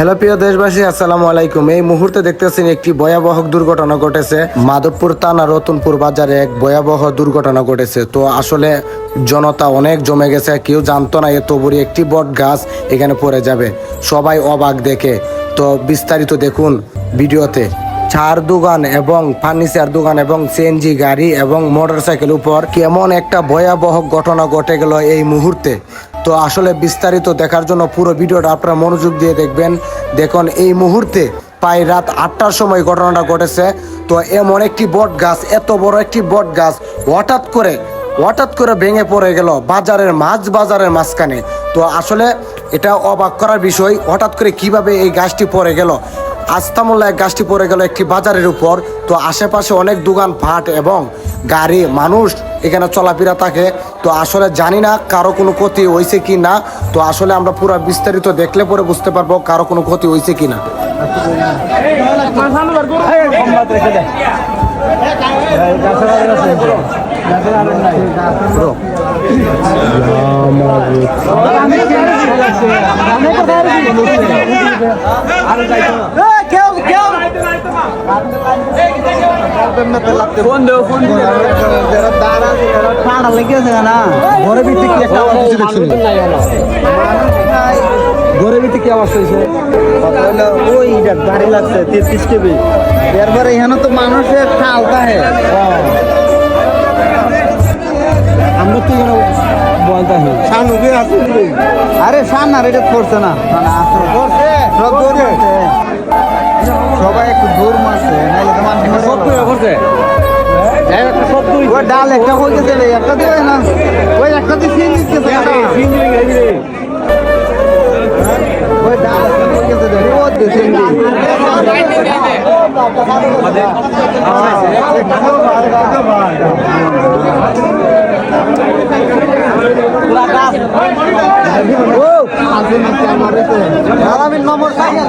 Hello প্রিয় দেশবাসী, আসসালামু আলাইকুম। এই মুহূর্তে দেখতেছেন একটি ভয়াবহ দুর্ঘটনা ঘটেছে। মাধবপুর থানা রতনপুর বাজারে এক ভয়াবহ দুর্ঘটনা ঘটেছে। তো আসলে জনতা অনেক জমে গেছে, কেউ জানতো না এত বড় একটি বট গাছ এখানে পড়ে যাবে। সবাই অবাক দেখে। তো বিস্তারিত দেখুন ভিডিওতে। চার দোকান এবং ফার্নিচার দোকান এবং সিএনজি গাড়ি এবং মোটরসাইকেল উপর কেমন একটা ভয়াবহ ঘটনা ঘটে গেল এই মুহূর্তে। তো আসলে বিস্তারিত দেখার জন্য পুরো ভিডিওটা আপনারা মনোযোগ দিয়ে দেখবেন। দেখুন, এই মুহূর্তে প্রায় রাত আটটার সময় ঘটনাটা ঘটেছে। তো এমন একটি বট গাছ, এত বড় একটি বট গাছ হঠাৎ করে হঠাৎ করে ভেঙে পড়ে গেল বাজারের মাছ বাজারের মাঝখানে। তো আসলে এটা অবাক করার বিষয়, হঠাৎ করে কীভাবে এই গাছটি পড়ে গেল? আস্তামুল্লা এক গাছটি পড়ে গেল একটি বাজারের উপর। তো আশেপাশে অনেক দোকান ফাট এবং গাড়ি, মানুষ এখানে চলাফেরা থাকে। তো আসলে জানি না কারও কোনো ক্ষতি হয়েছে কি না। তো আসলে আমরা পুরো বিস্তারিত দেখলে পরে বুঝতে পারব কারও কোনো ক্ষতি হয়েছে কি না। ঘরের ভিতরে কি একটা আওয়াজ হচ্ছে দেখছেন ঘরের ভিতরে কি আওয়াজ হয়েছে? ওই গাড়ি লাগছে তেত্রিশ কেবি। এরপরে এখানে তো মানুষের ঠালতা হে আমরা তো এখানে বলতে হয় আরে সান না এটা করছে না। সবাই একটু দৌড় মারছে নাইলে তো মানুষ সব তো করছে ডাল একটা হইতেছে রে একটা দিবে না? ওই একটা দিয়ে সিন দিচ্ছে ওই ডাল একটা ও সিন ও সাইকেল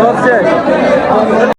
Gracias.